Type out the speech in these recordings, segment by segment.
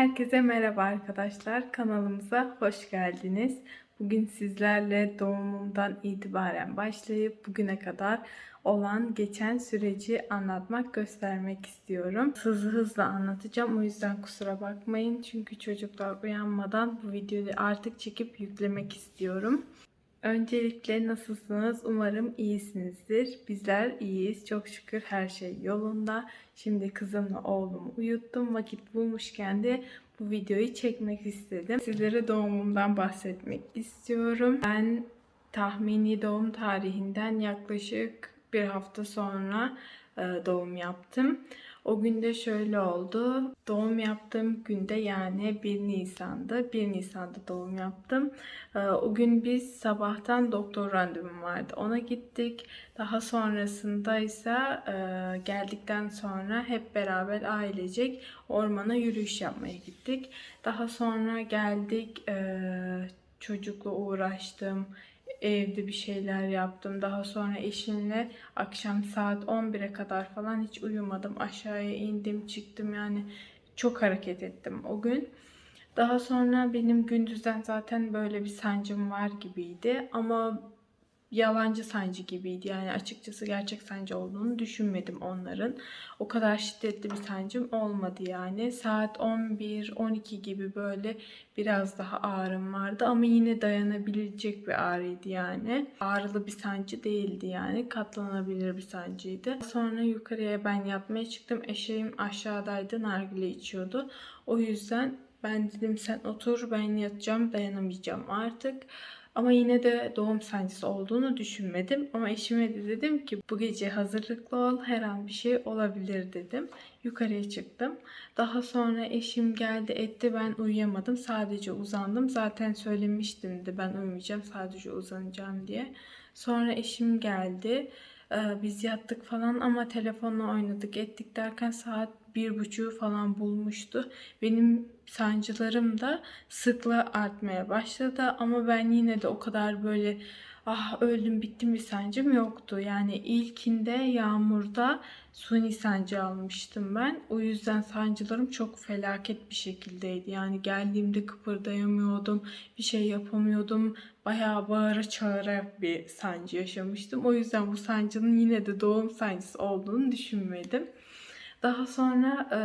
Herkese merhaba arkadaşlar. Kanalımıza hoş geldiniz. Bugün sizlerle doğumumdan itibaren başlayıp bugüne kadar olan geçen süreci anlatmak, göstermek istiyorum. Hızlı hızlı anlatacağım. O yüzden kusura bakmayın. Çünkü çocuklar uyanmadan bu videoyu artık çekip yüklemek istiyorum. Öncelikle nasılsınız? Umarım iyisinizdir. Bizler iyiyiz. Çok şükür her şey yolunda. Şimdi kızımla oğlumu uyuttum. Vakit bulmuşken de bu videoyu çekmek istedim. Sizlere doğumumdan bahsetmek istiyorum. Ben tahmini doğum tarihinden yaklaşık bir hafta sonra e, doğum yaptım. O günde şöyle oldu. Doğum yaptığım günde yani 1 Nisan'da. 1 Nisan'da doğum yaptım. Ee, O gün biz sabahtan doktor randevum vardı. Ona gittik. Daha sonrasında ise e, geldikten sonra hep beraber ailecek ormana yürüyüş yapmaya gittik. Daha sonra geldik. e, Çocukla uğraştım evde bir şeyler yaptım. Daha sonra eşimle akşam saat 11'e kadar falan hiç uyumadım. Aşağıya indim, çıktım yani çok hareket ettim o gün. Daha sonra benim gündüzden zaten böyle bir sancım var gibiydi ama yalancı sancı gibiydi. Yani açıkçası gerçek sancı olduğunu düşünmedim onların. O kadar şiddetli bir sancım olmadı yani. Saat 11-12 gibi böyle biraz daha ağrım vardı ama yine dayanabilecek bir ağrıydı yani. Ağrılı bir sancı değildi yani. Katlanabilir bir sancıydı. Sonra yukarıya ben yatmaya çıktım. Eşeğim aşağıdaydı. Nargile içiyordu. O yüzden ben dedim sen otur ben yatacağım dayanamayacağım artık. Ama yine de doğum sancısı olduğunu düşünmedim. Ama eşime de dedim ki bu gece hazırlıklı ol her an bir şey olabilir dedim. Yukarıya çıktım. Daha sonra eşim geldi etti ben uyuyamadım. Sadece uzandım. Zaten söylemiştim de ben uyumayacağım sadece uzanacağım diye. Sonra eşim geldi. Ee, Biz yattık falan ama telefonla oynadık ettik derken saat bir buçuğu falan bulmuştu. Benim sancılarım da sıklığı artmaya başladı ama ben yine de o kadar böyle ah öldüm bittim bir sancım yoktu. Yani ilkinde yağmurda suni sancı almıştım ben. O yüzden sancılarım çok felaket bir şekildeydi. Yani geldiğimde kıpırdayamıyordum, bir şey yapamıyordum. Bayağı bağıra çağıra bir sancı yaşamıştım. O yüzden bu sancının yine de doğum sancısı olduğunu düşünmedim. Daha sonra e,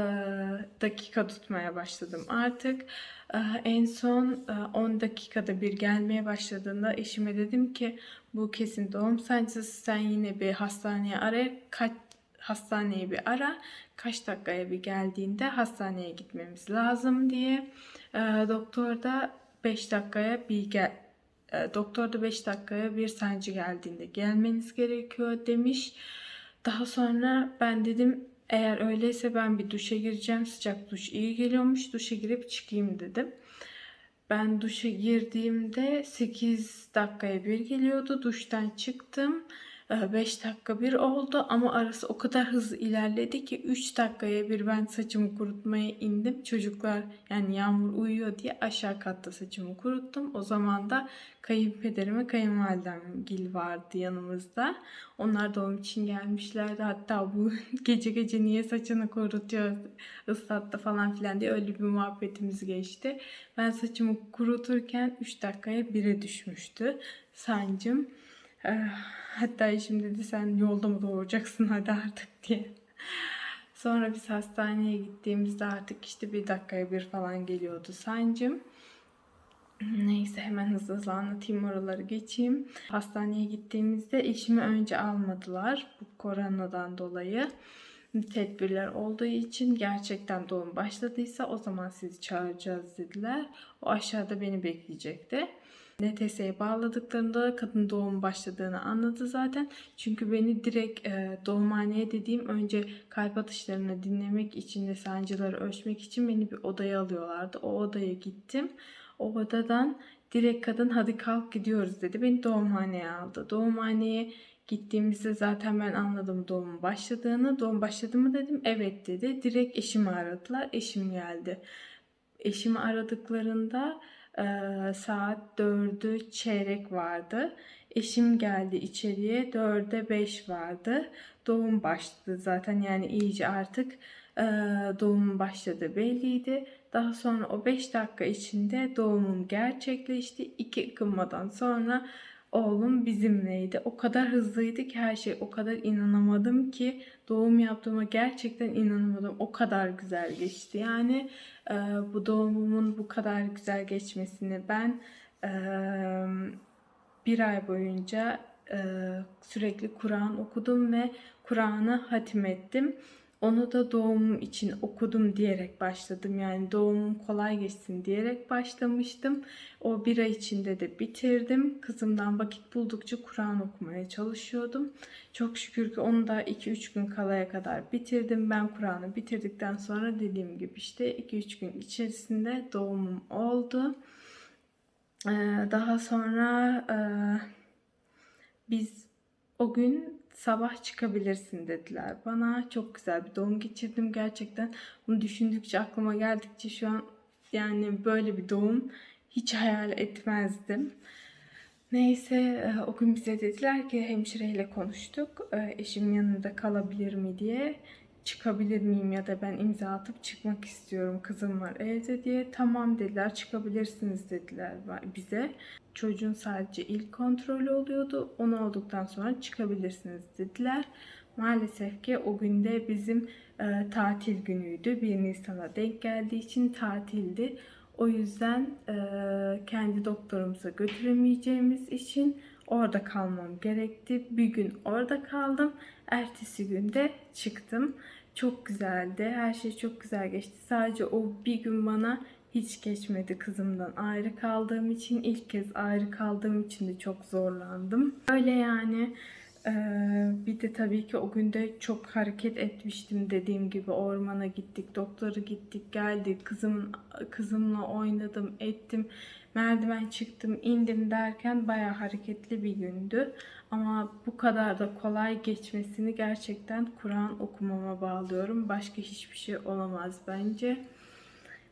dakika tutmaya başladım artık. E, en son e, 10 dakikada bir gelmeye başladığında eşime dedim ki bu kesin doğum sancısı sen yine bir hastaneye ara kaç hastaneyi bir ara kaç dakikaya bir geldiğinde hastaneye gitmemiz lazım diye. E, doktor da 5 dakikaya bir gel e, doktor da 5 dakikaya bir sancı geldiğinde gelmeniz gerekiyor demiş. Daha sonra ben dedim eğer öyleyse ben bir duşa gireceğim. Sıcak duş iyi geliyormuş. Duşa girip çıkayım dedim. Ben duşa girdiğimde 8 dakikaya bir geliyordu. Duştan çıktım. 5 dakika bir oldu ama arası o kadar hızlı ilerledi ki 3 dakikaya bir ben saçımı kurutmaya indim. Çocuklar yani Yağmur uyuyor diye aşağı katta saçımı kuruttum. O zaman da kayınpederim ve kayınvalidem Gil vardı yanımızda. Onlar doğum için gelmişlerdi. Hatta bu gece gece niye saçını kurutuyor ıslattı falan filan diye öyle bir muhabbetimiz geçti. Ben saçımı kuruturken 3 dakikaya bire düşmüştü sancım. Eh, Hatta eşim dedi sen yolda mı doğuracaksın hadi artık diye. Sonra biz hastaneye gittiğimizde artık işte bir dakikaya bir falan geliyordu sancım. Neyse hemen hızlı hızlı anlatayım oraları geçeyim. Hastaneye gittiğimizde eşimi önce almadılar bu koronadan dolayı. Tedbirler olduğu için gerçekten doğum başladıysa o zaman sizi çağıracağız dediler. O aşağıda beni bekleyecekti. NTS'ye bağladıklarında kadın doğum başladığını anladı zaten. Çünkü beni direkt e, doğumhaneye dediğim önce kalp atışlarını dinlemek için ve sancıları ölçmek için beni bir odaya alıyorlardı. O odaya gittim. O odadan direkt kadın hadi kalk gidiyoruz dedi. Beni doğumhaneye aldı. Doğumhaneye gittiğimizde zaten ben anladım doğumun başladığını. Doğum başladı mı dedim. Evet dedi. Direkt eşimi aradılar. Eşim geldi. Eşimi aradıklarında saat 4'ü çeyrek vardı. Eşim geldi içeriye 4'e 5 vardı. Doğum başladı zaten yani iyice artık doğumun başladığı belliydi. Daha sonra o 5 dakika içinde doğumum gerçekleşti. İki ıkınmadan sonra oğlum bizimleydi. O kadar hızlıydı ki her şey o kadar inanamadım ki doğum yaptığıma gerçekten inanamadım. O kadar güzel geçti. Yani e, bu doğumumun bu kadar güzel geçmesini ben e, bir ay boyunca e, sürekli Kur'an okudum ve Kur'an'ı hatim Onu da doğumum için okudum diyerek başladım. Yani doğumum kolay geçsin diyerek başlamıştım. O bir ay içinde de bitirdim. Kızımdan vakit buldukça Kur'an okumaya çalışıyordum. Çok şükür ki onu da 2-3 gün kalaya kadar bitirdim. Ben Kur'an'ı bitirdikten sonra dediğim gibi işte 2-3 gün içerisinde doğumum oldu. Ee, daha sonra e, biz o gün sabah çıkabilirsin dediler bana. Çok güzel bir doğum geçirdim gerçekten. Bunu düşündükçe aklıma geldikçe şu an yani böyle bir doğum hiç hayal etmezdim. Neyse e, o gün bize dediler ki hemşireyle konuştuk. E, Eşim yanında kalabilir mi diye. Çıkabilir miyim ya da ben imza atıp çıkmak istiyorum. Kızım var evde diye. Tamam dediler çıkabilirsiniz dediler bize. Çocuğun sadece ilk kontrolü oluyordu. Onu olduktan sonra çıkabilirsiniz dediler. Maalesef ki o günde bizim e, tatil günüydü. 1 Nisan'a denk geldiği için tatildi. O yüzden e, kendi doktorumuza götüremeyeceğimiz için orada kalmam gerekti. Bir gün orada kaldım. Ertesi günde çıktım. Çok güzeldi. Her şey çok güzel geçti. Sadece o bir gün bana hiç geçmedi kızımdan ayrı kaldığım için. ilk kez ayrı kaldığım için de çok zorlandım. Öyle yani. Bir de tabii ki o günde çok hareket etmiştim dediğim gibi ormana gittik, doktora gittik, geldik, kızımın kızımla oynadım, ettim, merdiven çıktım, indim derken bayağı hareketli bir gündü. Ama bu kadar da kolay geçmesini gerçekten Kur'an okumama bağlıyorum. Başka hiçbir şey olamaz bence.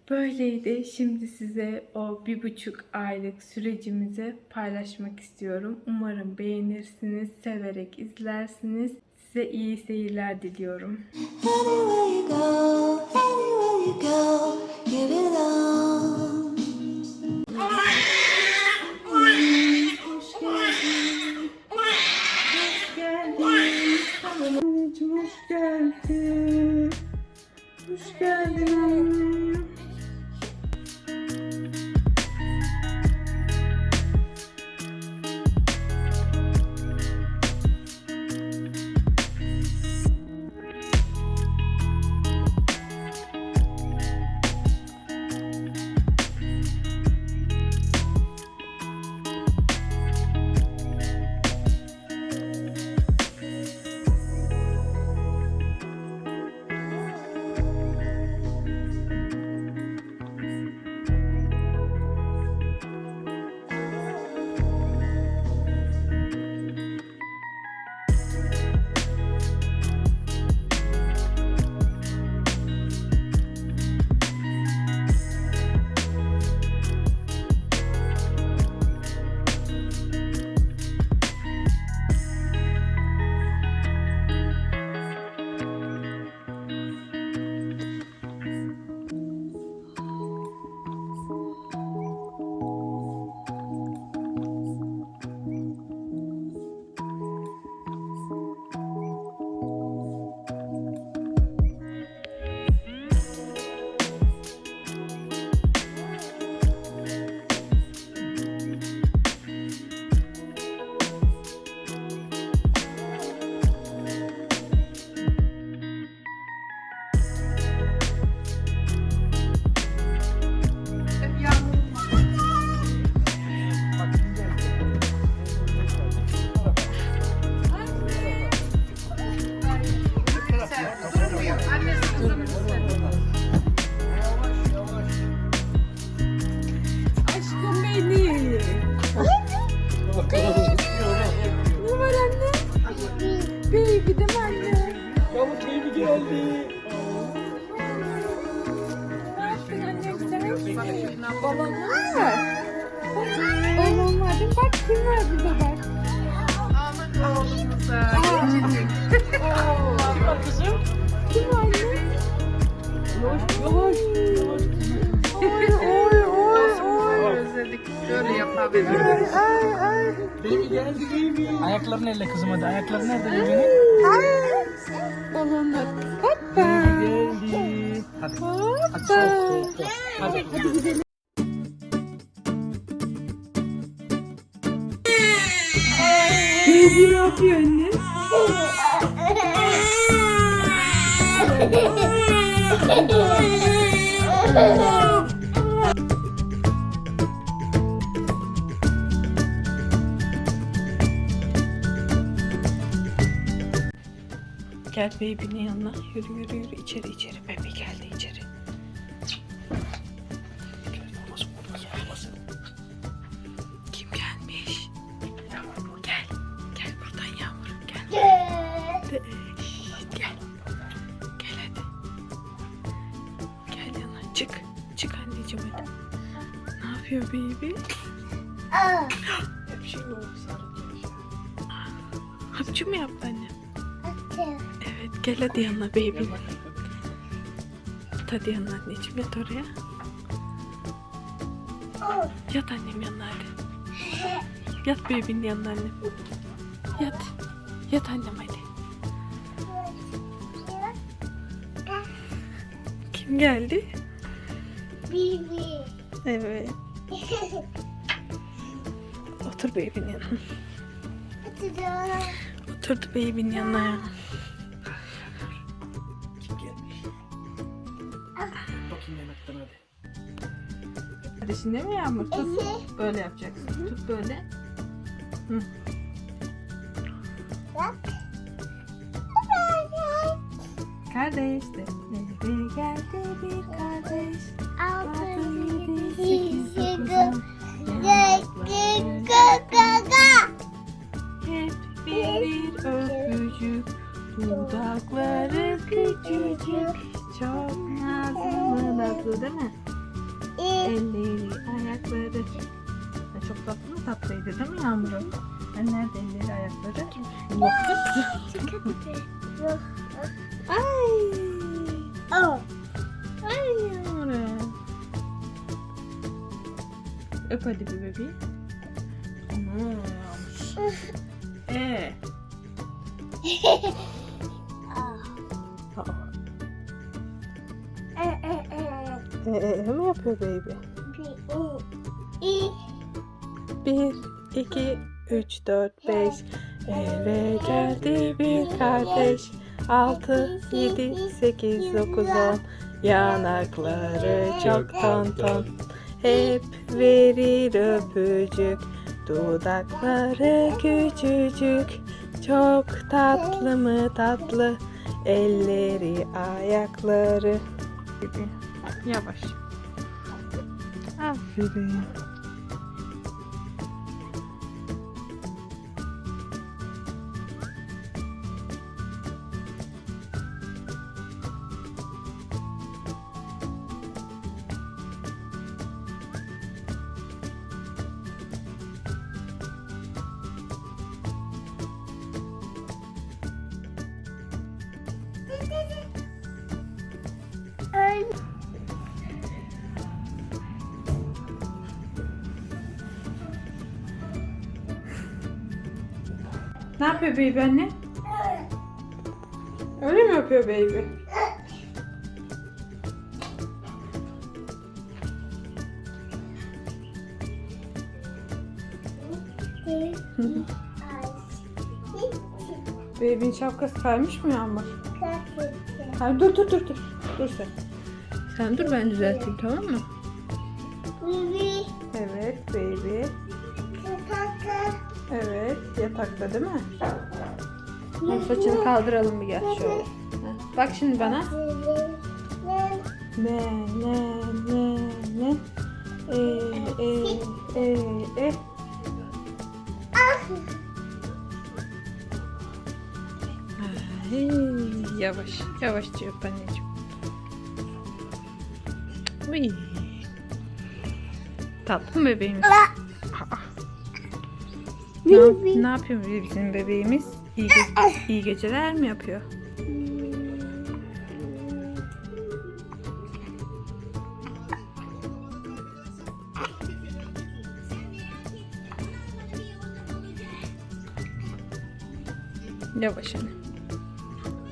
Böyleydi. Şimdi size o bir buçuk aylık sürecimizi paylaşmak istiyorum. Umarım beğenirsiniz, severek izlersiniz. Size iyi seyirler diliyorum. Anywhere you go, anywhere you go, you belong. Anneciğim hoş geldin. Hoş geldin annem. Baby geldi baby. Ayaklarını elle kızım hadi. Ayakları nerede bebeğin? Balonlar. Hoppa. Baby geldi. Hadi. Hadi soğuk soğuk. Hadi. Baby ne yapıyor anne? Gel baby'nin yanına. Yürü yürü yürü. içeri içeri. Baby geldi içeri. Kim gelmiş? Yağmur gel. Gel buradan Yağmur. Gel. Şşt, gel. Gel hadi. Gel yana. Çık. Çık anneciğim hadi. Ne yapıyor baby? Hep gel hadi yanına baby. Hadi yanına anneciğim yat oraya. Yat annem yanına hadi. Yat baby'nin yanına annem. Yat. Yat annem hadi. Kim geldi? Evet. Otur baby'nin yanına. Oturdu baby'nin yanına ya. Değil mi Yağmur? Tut. Böyle yapacaksın. Tut böyle. Hı. Kardeş de. Nereye geldi bir kardeş. Altı, yedi, sekiz, dokuz. Hep bir öpücük. Dudakları Öp hadi bir bebeği. Aman Yağmur. Ee. Aa. Ee, mi yapıyor baby? Bir, iki, üç, dört, beş. Eve geldi bir kardeş. Altı, yedi, sekiz, dokuz, on. Yanakları çok ton ton. Hep verir öpücük. Dudakları küçücük. Çok tatlı mı tatlı. Elleri, ayakları. Yavaş. Aferin. Yapıyor baby anne? Öyle mi yapıyor baby? Baby'nin şapkası kaymış mı Yağmur? Hayır dur dur dur dur. Dur sen. Sen dur ben düzelteyim tamam mı? Evet baby. Evet yatakta değil mi? Onun saçını kaldıralım bir gel şöyle. Heh, Bak şimdi bana. Ne ne ne ne. E e e e. Ay, yavaş yavaş diyor anneciğim. Uy. Tatlı mı bebeğimiz? Ne, ne yapıyor bizim bebeğimiz? İyi, ge- iyi geceler mi yapıyor? Yavaş anne.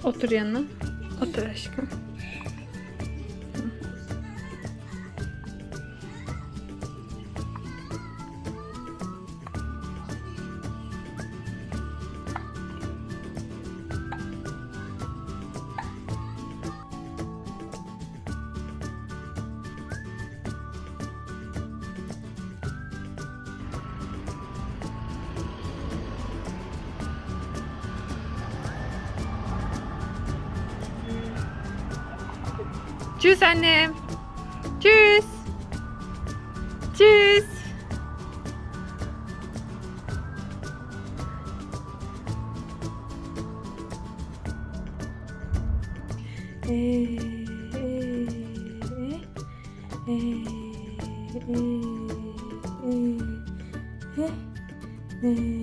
Otur yanına. Otur aşkım. Tschüss annem. Tschüss. Tschüss. Ee, ee, ee, ee, ee, ee, ee,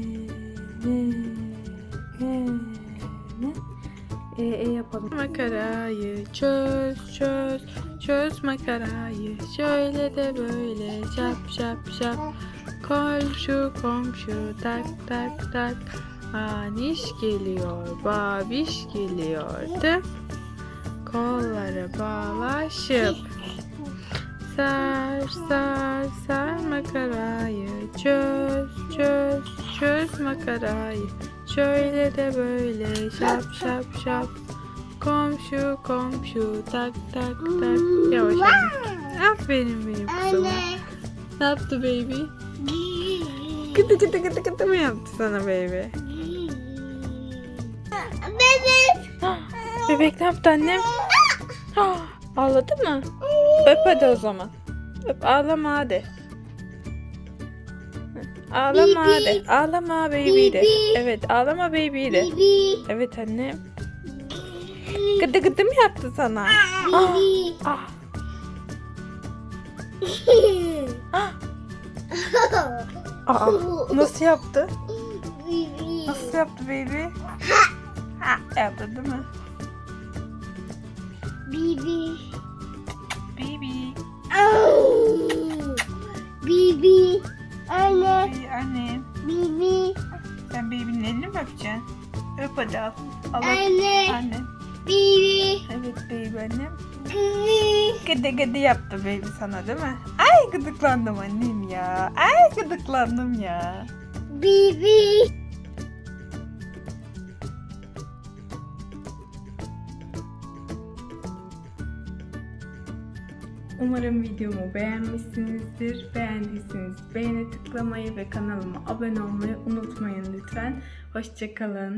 makarayı şöyle de böyle şap şap şap komşu komşu tak tak tak. Aniş geliyor babiş geliyor. Tık kolları bağlaşıp. Sar sar sar makarayı çöz çöz çöz makarayı. Şöyle de böyle şap şap şap Komşu komşu tak tak tak Yavaş anne. Aferin benim kızıma. Ne yaptı baby? Gıdı gıdı gıdı gıdı mı yaptı sana baby? Bebek ne yaptı annem? Ah, Ağladı mı? Öp hadi o zaman. Öp ağlama hadi. Ağlama hadi. Ağlama baby de. Evet ağlama baby de. Evet anne. Gıdı gıdı mı yaptı sana? Ah, ah. Aa, nasıl yaptı? Nasıl yaptı baby? Ha, yaptı değil mi? Bibi. Baby. Bibi. Anne. Baby anne. Bibi. Sen baby'nin elini mi öpeceksin? Öp hadi al. Al. Anne. Anne. Bibi. Evet baby annem. Bibi. Gıdı gıdı yaptı baby sana değil mi? Ay gıdıklandım annem ya. Ay gıdıklandım ya. Bibi. Umarım videomu beğenmişsinizdir. Beğendiyseniz beğene tıklamayı ve kanalıma abone olmayı unutmayın lütfen. Hoşçakalın.